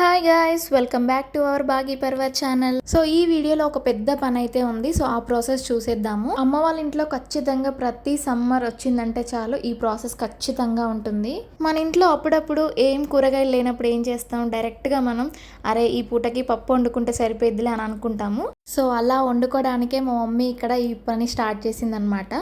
Hi guys welcome back to our Bagi Parvat channel so ఈ వీడియోలో ఒక పెద్ద పని అయితే ఉంది. సో ఆ ప్రాసెస్ చూసేద్దాము. అమ్మ వాళ్ళ ఇంట్లో ఖచ్చితంగా ప్రతి సమ్మర్ వచ్చిందంటే చాలు. ఈ ప్రాసెస్ ఖచ్చితంగా ఉంటుంది. మన ఇంట్లో అప్పుడప్పుడు ఏం కూరగాయలు లేనప్పుడు ఏం చేస్తాం? డైరెక్ట్గా మనం అరే ఈ పూటకి పప్పు వండుకుంటే సరిపోయిద్దిలే అని అనుకుంటాము. సో అలా వండుకోవడానికే మా మమ్మీ ఇక్కడ ఈ పని స్టార్ట్ చేసిందనమాట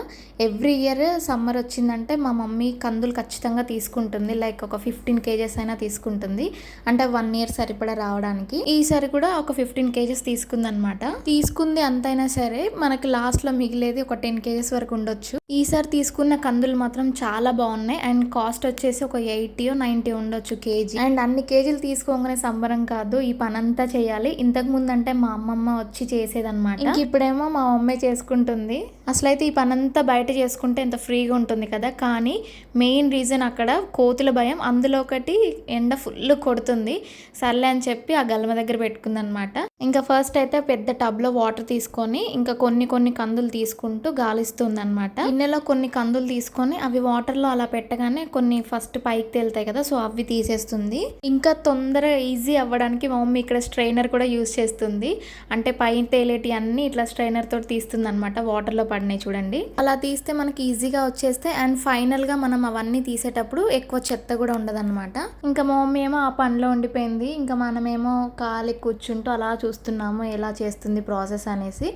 ఎవ్రీ ఇయర్ సమ్మర్ వచ్చిందంటే మా మమ్మీ కందులు ఖచ్చితంగా తీసుకుంటుంది. లైక్ ఒక ఫిఫ్టీన్ కేజెస్ అయినా తీసుకుంటుంది. అంటే వన్ ఇయర్ సరిపడా రావడానికి. ఈసారి కూడా ఒక ఫిఫ్టీన్ కేజెస్ తీసుకుందనమాట తీసుకుంది అంతైనా సరే మనకి లాస్ట్లో మిగిలేది ఒక టెన్ కేజెస్ వరకు ఉండొచ్చు. ఈసారి తీసుకున్న కందులు మాత్రం చాలా బాగున్నాయి. అండ్ కాస్ట్ వచ్చేసి ఒక ఎయిటీ నైన్టీ ఉండొచ్చు కేజీ. అండ్ అన్ని కేజీలు తీసుకోగానే సంబరం కాదు. ఈ పని అంతా చేయాలి. ఇంతకు ముందు అంటే మా అమ్మమ్మ వచ్చి చేసేదనమాట ఇంక ఇప్పుడేమో మా మమ్మీ చేసుకుంటుంది. అసలైతే ఈ పని అంతా బయట చేసుకుంటే ఎంత ఫ్రీగా ఉంటుంది కదా. కానీ మెయిన్ రీజన్ అక్కడ కోతుల భయం. అందులో ఒకటి ఎండ ఫుల్ కొడుతుంది. సర్లే అని చెప్పి ఆ గల్మ దగ్గర పెట్టుకుందనమాట ఇంకా ఫస్ట్ అయితే పెద్ద టబ్లో వాటర్ తీసుకొని ఇంకా కొన్ని కొన్ని కందులు తీసుకుంటూ గాలిస్తుంది అనమాట గిన్నెలో కొన్ని కందులు తీసుకొని అవి వాటర్లో అలా పెట్టగానే కొన్ని ఫస్ట్ పైకి తేలుతాయి కదా. సో అవి తీసేస్తుంది. ఇంకా తొందర ఈజీ అవ్వడానికి మా మమ్మీ ఇక్కడ స్ట్రైనర్ కూడా యూస్ చేస్తుంది. అంటే పైన తేలేటి అన్ని ఇట్లా స్ట్రైనర్ తోటి తీస్తుంది అనమాట వాటర్లో పడినాయి చూడండి. అలా తీస్తే మనకి ఈజీగా వచ్చేస్తే అండ్ ఫైనల్గా మనం అవన్నీ తీసేటప్పుడు ఎక్కువ చెత్త కూడా ఉండదన్నమాట. ఇంకా మా మమ్మీ ఏమో ఆ పనిలో ఉండిపోయింది ఇంకా మనమేమో కాలి కూర్చుంటూ అలా చూస్తున్నాము ఎలా చేస్తుంది ప్రాసెస్ అనేసి.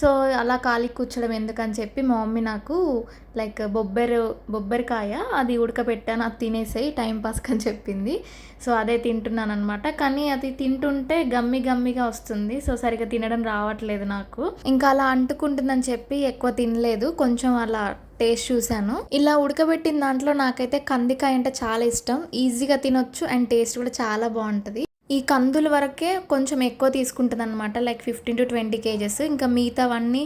సో అలా కాలికి కూర్చోడం ఎందుకని చెప్పి మా మమ్మీ నాకు లైక్ బొబ్బెరు బొబ్బరికాయ అది ఉడకబెట్టాను అది తినేసేయి టైం పాస్కి అని చెప్పింది. సో అదే తింటున్నాను అనమాట కానీ అది తింటుంటే గమ్మి గమ్మిగా వస్తుంది. సో సరిగ్గా తినడం రావట్లేదు నాకు. ఇంకా అలా అంటుకుంటుందని చెప్పి ఎక్కువ తినలేదు. కొంచెం అలా టేస్ట్ చూశాను. ఇలా ఉడకబెట్టిన దాంట్లో నాకైతే కందికాయ అంటే చాలా ఇష్టం. ఈజీగా తినొచ్చు అండ్ టేస్ట్ కూడా చాలా బాగుంటుంది. ఈ కందుల వరకే కొంచెం ఎక్కువ తీసుకుంటుంది అనమాట like fifteen to twenty KGs. ఇంకా మిగతావన్నీ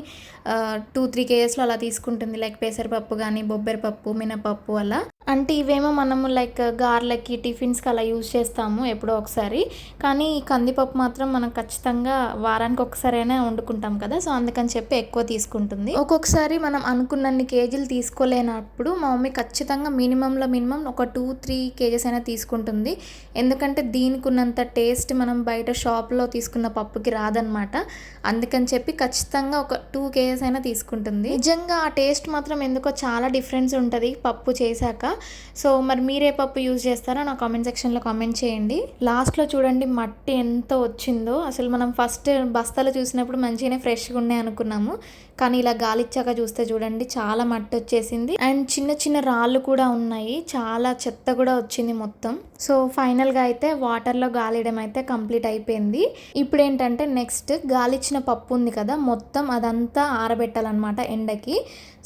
టూ త్రీ కేజెస్లో అలా తీసుకుంటుంది. లైక్ పెసరపప్పు కానీ బొబ్బరపప్పు మినపప్పు అలా. అంటే ఇవేమో మనము లైక్ గార్లకి టిఫిన్స్కి అలా యూజ్ చేస్తాము ఎప్పుడో ఒకసారి. కానీ ఈ కందిపప్పు మాత్రం మనం ఖచ్చితంగా వారానికి ఒకసారైనా వండుకుంటాం కదా సో అందుకని చెప్పి ఎక్కువ తీసుకుంటుంది. ఒక్కొక్కసారి మనం అనుకున్నన్ని కేజీలు తీసుకోలేనప్పుడు మా మమ్మీ ఖచ్చితంగా మినిమంలో మినిమం ఒక టూ త్రీ కేజెస్ అయినా తీసుకుంటుంది. ఎందుకంటే దీనికి ఉన్నంత టేస్ట్ మనం బయట షాప్లో తీసుకున్న పప్పుకి రాదనమాట అందుకని చెప్పి ఖచ్చితంగా ఒక టూ కేజెస్ అయినా తీసుకుంటుంది. నిజంగా ఆ టేస్ట్ మాత్రం ఎందుకో చాలా డిఫరెన్స్ ఉంటుంది పప్పు చేశాక. సో మరి మీరే పప్పు యూజ్ చేస్తారో నా కామెంట్ సెక్షన్లో కామెంట్ చేయండి. లాస్ట్లో చూడండి మట్టి ఎంత వచ్చిందో. అసలు మనం ఫస్ట్ బస్తాలు చూసినప్పుడు మంచిగానే ఫ్రెష్గా ఉన్నాయి అనుకున్నాము. కానీ ఇలా గాలిచ్చాక చూస్తే చూడండి చాలా మట్టి వచ్చేసింది. అండ్ చిన్న చిన్న రాళ్ళు కూడా ఉన్నాయి. చాలా చెత్త కూడా వచ్చింది మొత్తం. సో ఫైనల్గా అయితే వాటర్లో గాలియడం అయితే కంప్లీట్ అయిపోయింది. ఇప్పుడు ఏంటంటే నెక్స్ట్ గాలిచ్చిన పప్పు ఉంది కదా మొత్తం అదంతా ఆరబెట్టాలన్నమాట ఎండకి.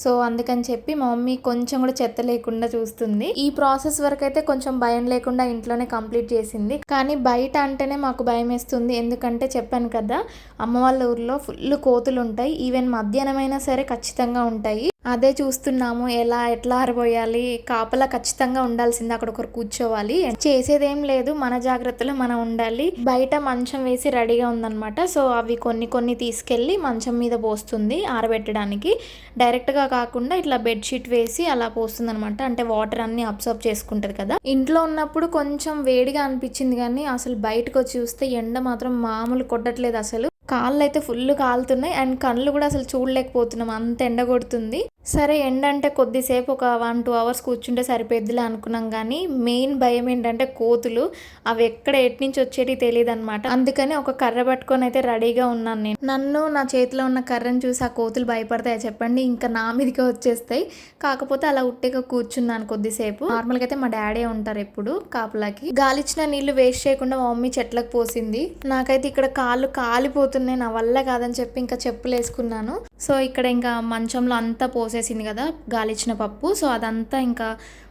సో అందుకని చెప్పి మా మమ్మీ కొంచెం కూడా చెత్త లేకుండా చూస్తుంది. ఈ ప్రాసెస్ వరకు అయితే కొంచెం భయం లేకుండా ఇంట్లోనే కంప్లీట్ చేసింది. కానీ బయట అంటేనే మాకు భయం వేస్తుంది ఎందుకంటే చెప్పాను కదా అమ్మ వాళ్ళ ఊర్లో ఫుల్ కోతులు ఉంటాయి. ఈవెన్ మధ్య మధ్యాహ్నం సరే ఖచ్చితంగా ఉంటాయి. అదే చూస్తున్నాము ఎలా ఎట్లా ఆరబోయాలి కాపలా ఖచ్చితంగా ఉండాల్సింది అక్కడ ఒకరు కూర్చోవాలి. చేసేదేం లేదు మన జాగ్రత్తలో మనం ఉండాలి. బయట మంచం వేసి రెడీగా ఉందన్నమాట. సో అవి కొన్ని కొన్ని తీసుకెళ్ళి మంచం మీద పోస్తుంది ఆరబెట్టడానికి. డైరెక్ట్గా కాకుండా ఇట్లా బెడ్షీట్ వేసి అలా పోస్తుంది అనమాట అంటే వాటర్ అన్ని అబ్జర్వ్ చేసుకుంటది కదా. ఇంట్లో ఉన్నప్పుడు కొంచెం వేడిగా అనిపించింది కానీ అసలు బయటకు వచ్చి చూస్తే ఎండ మాత్రం మామూలు కొట్టట్లేదు అసలు. కాళ్ళు అయితే ఫుల్ కాలుతున్నాయి అండ్ కళ్ళు కూడా అసలు చూడలేకపోతున్నాం. అంత ఎండ కొడుతుంది సరే ఎండ అంటే కొద్దిసేపు ఒక వన్ టూ అవర్స్ కూర్చుంటే సరిపోద్దిలే అనుకున్నాం కానీ మెయిన్ భయం ఏంటంటే కోతులు అవి ఎక్కడ ఎటు నుంచి వచ్చేటి తెలియదు అనమాట అందుకని ఒక కర్ర పట్టుకొని అయితే రెడీగా ఉన్నాను నేను. నన్ను నా చేతిలో ఉన్న కర్రను చూసి ఆ కోతులు భయపడతాయి చెప్పండి? ఇంకా నా మీదకే వచ్చేస్తాయి. కాకపోతే అలా ఉట్టేగా కూర్చున్నాను కొద్దిసేపు. నార్మల్గా అయితే మా డాడీ ఉంటారు ఎప్పుడు కాపులాకి. గాలిచ్చిన నీళ్ళు వేస్ట్ చేయకుండా మా మమ్మీ చెట్లకు పోసింది. నాకైతే ఇక్కడ కాళ్ళు కాలిపోతున్నాయి నా వల్ల కాదని చెప్పి ఇంకా చెప్పులు వేసుకున్నాను. సో ఇక్కడ ఇంకా మంచంలో అంతా పోసేసింది కదా గాలిచ్చిన పప్పు. సో అదంతా ఇంకా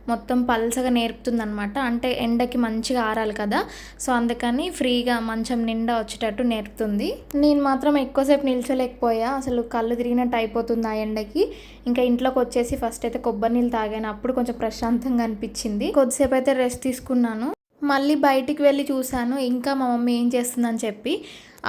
మొత్తం పల్సగా నేర్పుతుంది అనమాట అంటే ఎండకి మంచిగా ఆరాలి కదా. సో అందుకని ఫ్రీగా మంచం నిండా వచ్చేటట్టు నేర్పుతుంది. నేను మాత్రం ఎక్కువసేపు నిల్చోలేకపోయా. అసలు కళ్ళు తిరిగినట్టు అయిపోతుంది ఆ ఎండకి. ఇంకా ఇంట్లోకి వచ్చేసి ఫస్ట్ అయితే కొబ్బరి నీళ్ళు తాగాను. అప్పుడు కొంచెం ప్రశాంతంగా అనిపించింది. కొద్దిసేపు అయితే రెస్ట్ తీసుకున్నాను. మళ్ళీ బయటికి వెళ్ళి చూశాను. ఇంకా మా మమ్మీ ఏం చేస్తుందని చెప్పి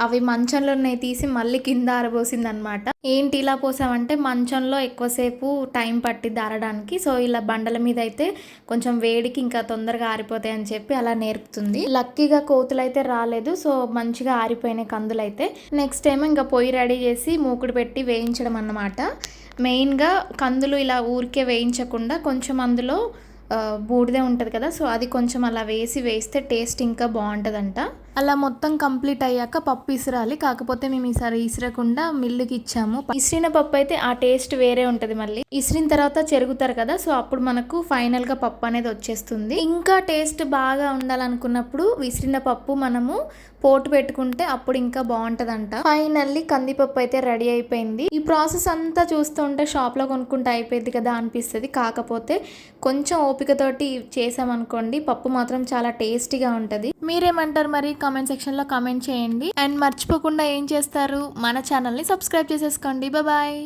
అవి మంచంలో ఉన్నాయి తీసి మళ్ళీ కింద ఆరబోసింది అనమాట ఏంటి ఇలా పోసామంటే మంచంలో ఎక్కువసేపు టైం పట్టిద్ది ఆరడానికి సో ఇలా బండల మీద అయితే కొంచెం వేడికి ఇంకా తొందరగా ఆరిపోతాయి అని చెప్పి అలా నేర్పుతుంది. లక్కీగా కోతులు అయితే రాలేదు. సో మంచిగా ఆరిపోయినాయి కందులు అయితే నెక్స్ట్ టైం ఇంకా పొయ్యి రెడీ చేసి మూకుడు పెట్టి వేయించడం అన్నమాట. మెయిన్గా కందులు ఇలా ఊరికే వేయించకుండా కొంచెం అందులో బూడిదే ఉంటుంది కదా. సో అది కొంచెం అలా వేసి వేస్తే టేస్ట్ ఇంకా బాగుంటుందంట. అలా మొత్తం కంప్లీట్ అయ్యాక పప్పు ఇసరాలి. కాకపోతే మేము ఈసారి ఇసరకుండా మిల్లుకి ఇచ్చాము. ఇసిరిన పప్పు అయితే ఆ టేస్ట్ వేరే ఉంటుంది మళ్ళీ. ఇసిరిన తర్వాత చెరుగుతారు కదా సో అప్పుడు మనకు ఫైనల్గా పప్పు అనేది వచ్చేస్తుంది. ఇంకా టేస్ట్ బాగా ఉండాలనుకున్నప్పుడు విసిరిన పప్పు మనము పోటు పెట్టుకుంటే అప్పుడు ఇంకా బాగుంటదంట. ఫైనల్లీ కందిపప్పు అయితే రెడీ అయిపోయింది. ఈ ప్రాసెస్ అంతా చూస్తుంటే షాప్లో కొనుక్కుంటే అయిపోయింది కదా అనిపిస్తుంది. కాకపోతే కొంచెం ఓపికతోటి చేసామనుకోండి పప్పు మాత్రం చాలా టేస్టీగా ఉంటుంది. మీరేమంటారు మరి? కామెంట్ సెక్షన్లో కామెంట్ చేయండి. అండ్ మర్చిపోకుండా ఏం చేస్తారు? మన ఛానల్ని సబ్స్క్రైబ్ చేసేసుకోండి. బాయ్